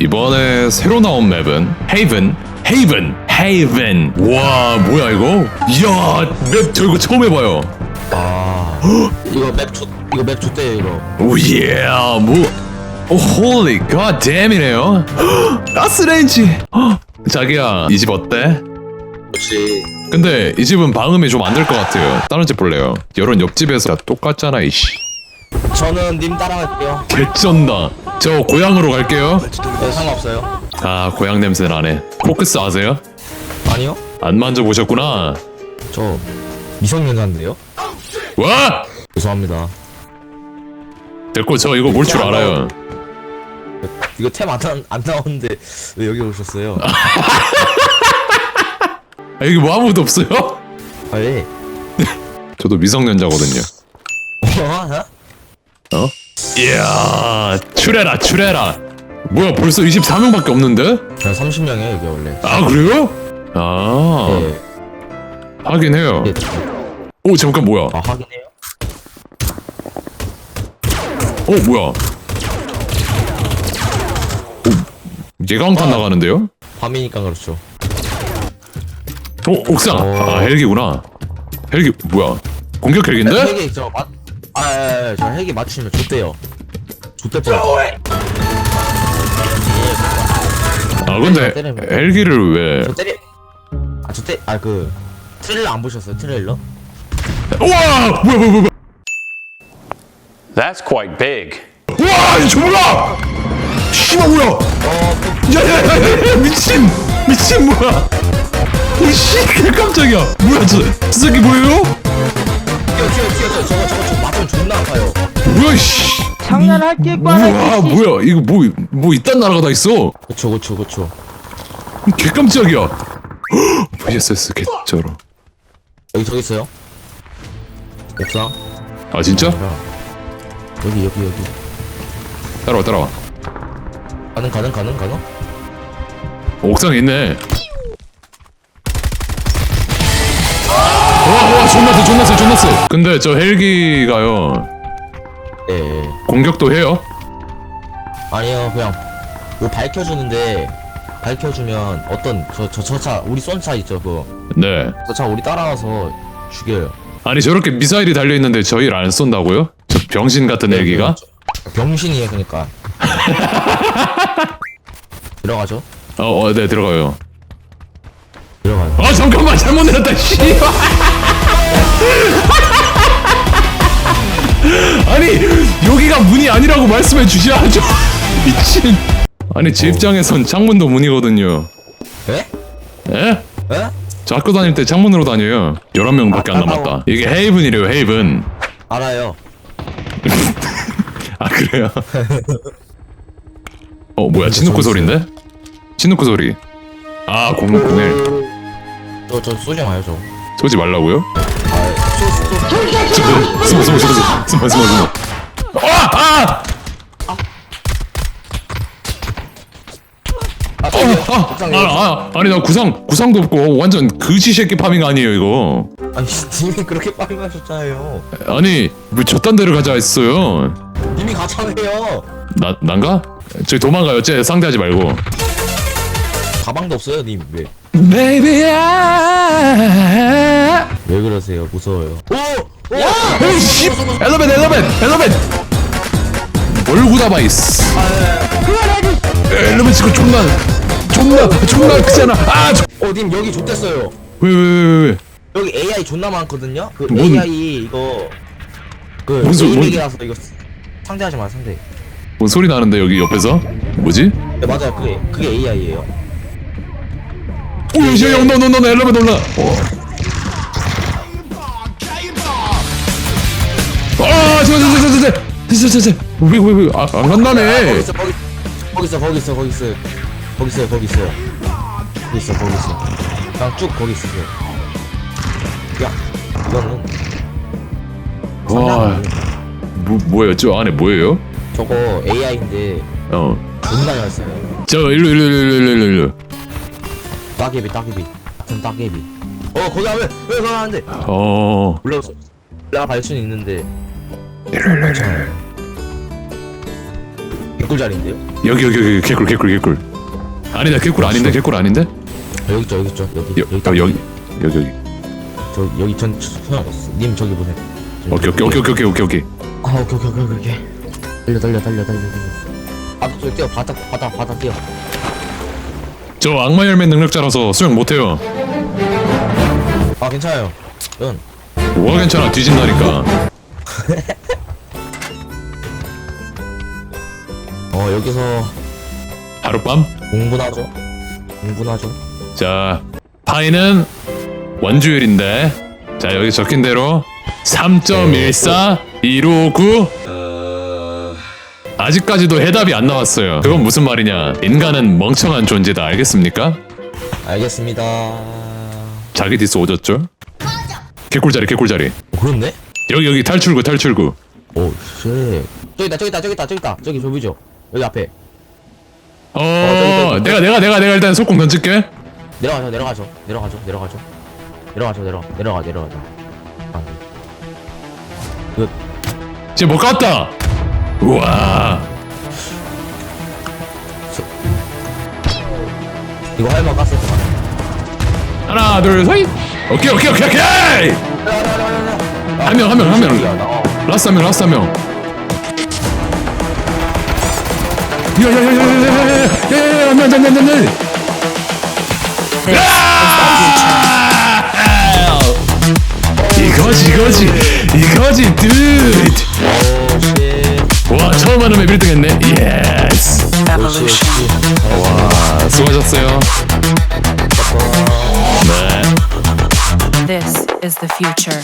이번에 새로 나온 맵은 헤이븐 헤이븐 헤이븐 와 뭐야 이거? 이야 맵저 이거 처음 해봐요. 아. 이거 맵 좋, 이거 맵 좋대요 이거. 오예 뭐 오 홀리 갓댐이네요? 가스레인지. 헉, 자기야 이 집 어때? 그렇지 근데 이 집은 방음이 좀 안 될 것 같아요. 다른 집 볼래요? 이런 옆집에서 다 똑같잖아 이씨 저는 님 따라갈게요. 개쩐다. 저 고향으로 갈게요. 네 상관없어요. 아 고향 냄새 나네 코크스 아세요? 아니요. 안 만져보셨구나. 저 미성년자인데요? 와! 죄송합니다. 됐고 저 이거 몰줄 알아요. 이거 템안 안 나오는데 왜 여기 오셨어요? 아 여기 뭐 아무도 없어요? 아예. 저도 미성년자거든요. 어? 어? 이야 출해라 출해라 뭐야 벌써 24명밖에 없는데? 저 30명이에요 여기 원래 아 그래요? 아 네. 하긴 해요 네. 오 잠깐 뭐야 아 확인해요 어 뭐야 오 예강탄 나가는데요? 밤이니까 그렇죠 어 옥상 어. 아 헬기구나 헬기 뭐야 공격 헬기인데? 헬기 저 맞.. 아, 아, 아, 저 헬기 맞추면 좋대요. 좋대 뻔. 아 근데 때리면. 헬기를 왜 저 때리 아 저 때.. 아 그 트레일러 안 보셨어요? 트레일러? 우와! 뭐야 뭐야 뭐야 That's quite big. 우와 이거 뭐야 씨발 뭐야? 어 야야야야 미친 미친 뭐야? 이씨 깜짝이야. 뭐야 저, 저 새끼 뭐예요? 튀어 튀어 튀어 튀어 저거 저거 저 맞으면 존나 아파요 뭐야 씨. 장난할게 우와 뻔하지 뭐야. 이거 뭐 뭐 이딴 나라가 다 있어? 그쵸 그쵸 그쵸. 개 깜짝이야. VSS 개쩔어. 여기 저기 있어요? 옥상 아 진짜? 여기 여기 여기. 따라와 따라와. 가능 가능 가능 가능? 옥상에 있네 존나 세 존나 세 존나 세 근데 저 헬기가요 예, 예 공격도 해요? 아니요 그냥 뭐 밝혀주는데 밝혀주면 어떤 저저저차 우리 쏜 차 있죠 그거 네 저 차 우리 따라와서 죽여요 아니 저렇게 미사일이 달려있는데 저희를 안 쏜다고요? 저 병신 같은 헬기가? 병신이에요 그니까 들어가죠 어, 어, 네, 들어가요. 들어가요 아, 잠깐만, 잘못 내렸다, 씨발! 아니, 여기가 문이 아니라고 말씀해 주셔야죠. 미친. 아니, 제 입장에선 창문도 문이거든요. 에? 에? 에? 저 학교 다닐 때 창문으로 다녀요. 11명밖에 안 남았다. 이게 헤이븐이래요, 헤이븐. 알아요 아, 그래요? 어, 뭐야, 치누쿠 소리인데? 치누쿠 소리. 아, 001. 저저 쏘지 마요 저 쏘지 말라고요? 아. 숨어 숨어 숨어 숨어 숨어 숨어 숨어 아! 아! 아, 어. 아, 옥상에. 아, 아, 아니 나 구상 구상도 없고 완전 그지 새끼 파밍 아니에요 이거 아니 님이 그렇게 빨리 가셨잖아요 아니 왜 저딴 데를 가자 했어요 님이 가잖아요 나 난가? 저기 도망가요 쟤 상대하지 말고 가방도 없어요 님왜 Baby I 왜 그러세요 무서워요 오! 에이 씨! 엘로벤 엘로벤 뭘 구다봐 이씨. 엘로벤 치고 존나 존나 존나 크잖아. 아왜왜왜왜 어, 님 여기 좆됐어요. 왜, 왜, 왜. 여기 AI 존나 많거든요? 그 뭔- AI 이거 그 뭔 소- 뭔- AI라서 이거 상대하지 마 상대. 뭔 소리 나는데 여기 옆에서? 뭐지? 네 맞아요. 그게 그게 AI예요. 오야 야, 온다 온다 온다 엘로벤 온다 어. 저거 저거 왜왜왜안 거기 간다네 있어 거기 거기 있어 거기 있어 거기 있어. 거기 있어요 거기 있어요 거기 있어 거기 있어. 그냥 쭉 거기 있으세요 야 이거는 와 뭐, 뭐예요? 저 안에 뭐예요? 저거 AI인데 어저 존나 잘 써요. 일로 일로 일로 일로 일로 일로. 따개비 따개비. 같은 따개비. 어 거기 하면 왜 거기 하는데 어. 올라가서 올라갈 수는 있는데. 일로 일로 일로 개꿀자리인데요? 여기 여기 여기 개꿀 개꿀 개꿀. 아니다 개꿀 아닌데 개꿀 아닌데? 아, 여기 있죠 여기 있죠. 여기 여, 여기 어, 여기 여기 여기. 저 여기 전 소영 님 저기 보세요. 저기, 오케이 오케이 오케이 오케이 오케이 오케이. 아 오케이 오케이 오케이 오케이 달려 달려 달려 달려 달려. 바닥 쪽 뛰어 바닥 바닥 바닥 뛰어. 저 악마 열매 능력자라서 수영 못해요. 아 괜찮아요. 응. 뭐가 괜찮아 뒤진다니까 어 여기서 하룻밤? 공분하죠? 공분하죠? 자 파이는 원주율인데 자 여기 적힌 대로 3.14 159 아직까지도 해답이 안 나왔어요. 그건 무슨 말이냐? 인간은 멍청한 존재다. 알겠습니까? 알겠습니다. 자기 디스 오졌죠? 개꿀자리 개꿀자리. 어, 그렇네? 여기 여기 탈출구 탈출구. 오 쉣. 저기 있다 저기 있다 저기 있다 저기 있다. 저기 저 보이죠 여기 앞에. 어, 저기, 저기. 내가 내가 내가 내가 일단 속공 던질게. 내려가죠 내려가죠 내려가죠 내려가죠. 내려가죠 내려 내려가 내려가죠. 아. 그 지금 못 갔다. 우와. 이거 할만 깠을 것 같아 하나 둘 셋. 오케이 오케이 오케이 오케이. 한 명, 한 명, 한 명. 야, 나- 라스트 한명 라스트 한명 이거지 이거지 이거지 dude. 와 처음 하는 맵 1등 했네 예스 오, 쉣, 쉣. 와 수고하셨어요 네 This is the future.